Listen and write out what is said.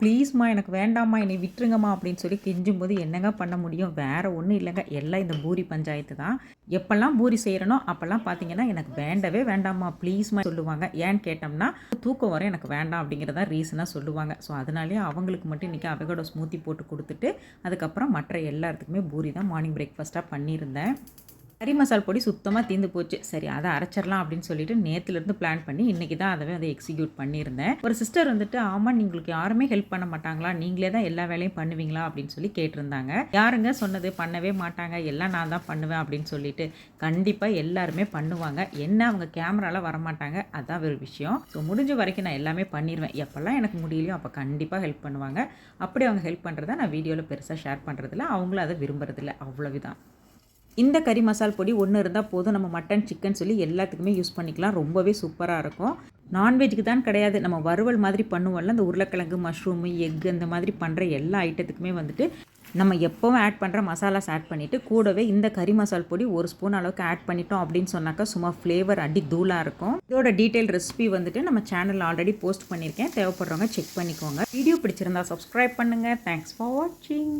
ப்ளீஸ்மா எனக்கு வேண்டாம்மா என்னை விட்டுருங்கம்மா அப்படின்னு சொல்லி கெஞ்சும் போது என்னங்க பண்ண முடியும்? வேறு ஒன்றும் இல்லைங்க. எல்லாம் இந்த பூரி பஞ்சாயத்து தான். எப்போல்லாம் பூரி செய்கிறனோ அப்போல்லாம் பார்த்தீங்கன்னா எனக்கு வேண்டவே வேண்டாம்மா ப்ளீஸ்மா சொல்லுவாங்க. ஏன்னு கேட்டோம்னா தூக்கம் வர எனக்கு வேண்டாம் அப்படிங்கிறதா ரீசனாக சொல்லுவாங்க. ஸோ அதனாலே அவங்களுக்கு மட்டும் இன்றைக்கி அவகடோ ஸ்மூத்தி போட்டு கொடுத்துட்டு அதுக்கப்புறம் மற்ற எல்லாத்துக்குமே பூரி தான் மார்னிங் பிரேக்ஃபாஸ்ட்டாக பண்ணியிருந்தேன். கறி மசால் பொடி சுத்தமாக தீந்து போச்சு. சரி அதை அரைச்சிடலாம் அப்படின்னு சொல்லிட்டு நேற்றுலேருந்து பிளான் பண்ணி இன்றைக்கி தான் அதை அதை எக்ஸிக்யூட் பண்ணியிருந்தேன். ஒரு சிஸ்டர் வந்துட்டு ஆமாம் உங்களுக்கு யாருமே ஹெல்ப் பண்ண மாட்டாங்களா? நீங்களே தான் எல்லா வேலையும் பண்ணுவீங்களா? அப்படின்னு சொல்லி கேட்டிருந்தாங்க. யாருங்க சொன்னது? பண்ணவே மாட்டாங்க. எல்லாம் நான் தான் பண்ணுவேன். அப்படின்னு சொல்லிட்டு கண்டிப்பாக எல்லாருமே பண்ணுவாங்க. என்ன அவங்க கேமராவில் வரமாட்டாங்க அதான் ஒரு விஷயம். ஸோ முடிஞ்ச வரைக்கும் நான் எல்லாமே பண்ணிடுவேன் எப்போல்லாம் எனக்கு முடியலையோ அப்போ கண்டிப்பாக ஹெல்ப் பண்ணுவாங்க. அப்படி அவங்க ஹெல்ப் பண்ணுறத நான் வீடியோவில் பெருசாக ஷேர் பண்ணுறதில்ல அவங்களும் அதை விரும்புறதில்ல. அவ்வளவுதான். இந்த கறி மசால் பொடி ஒன்று இருந்தால் போதும். நம்ம மட்டன் சிக்கன் சொல்லி எல்லாத்துக்குமே யூஸ் பண்ணிக்கலாம். ரொம்பவே சூப்பராக இருக்கும். நான்வெஜ்க்கு தான் கிடையாது. நம்ம வறுவல் மாதிரி பண்ணுவோம்ல இந்த உருளைக்கிழங்கு மஷ்ரூமு எக் அந்த மாதிரி பண்ணுற எல்லா ஐட்டத்துக்குமே வந்துட்டு நம்ம எப்போவும் ஆட் பண்ணுற மசாலாஸ் ஆட் பண்ணிவிட்டு கூடவே இந்த கறி மசால் பொடி ஒரு ஸ்பூன் அளவுக்கு ஆட் பண்ணிட்டோம் அப்படின்னு சொன்னாக்கா சும்மா ஃப்ளேவர் அடி தூளாக இருக்கும். இதோட டீட்டெயில் ரெசிபி வந்துட்டு நம்ம சேனலில் ஆல்ரெடி போஸ்ட் பண்ணியிருக்கேன். தேவைப்படுறவங்க செக் பண்ணிக்கோங்க. வீடியோ பிடிச்சிருந்தா சப்ஸ்கிரைப் பண்ணுங்கள் தேங்க்ஸ் ஃபார் வாட்சிங்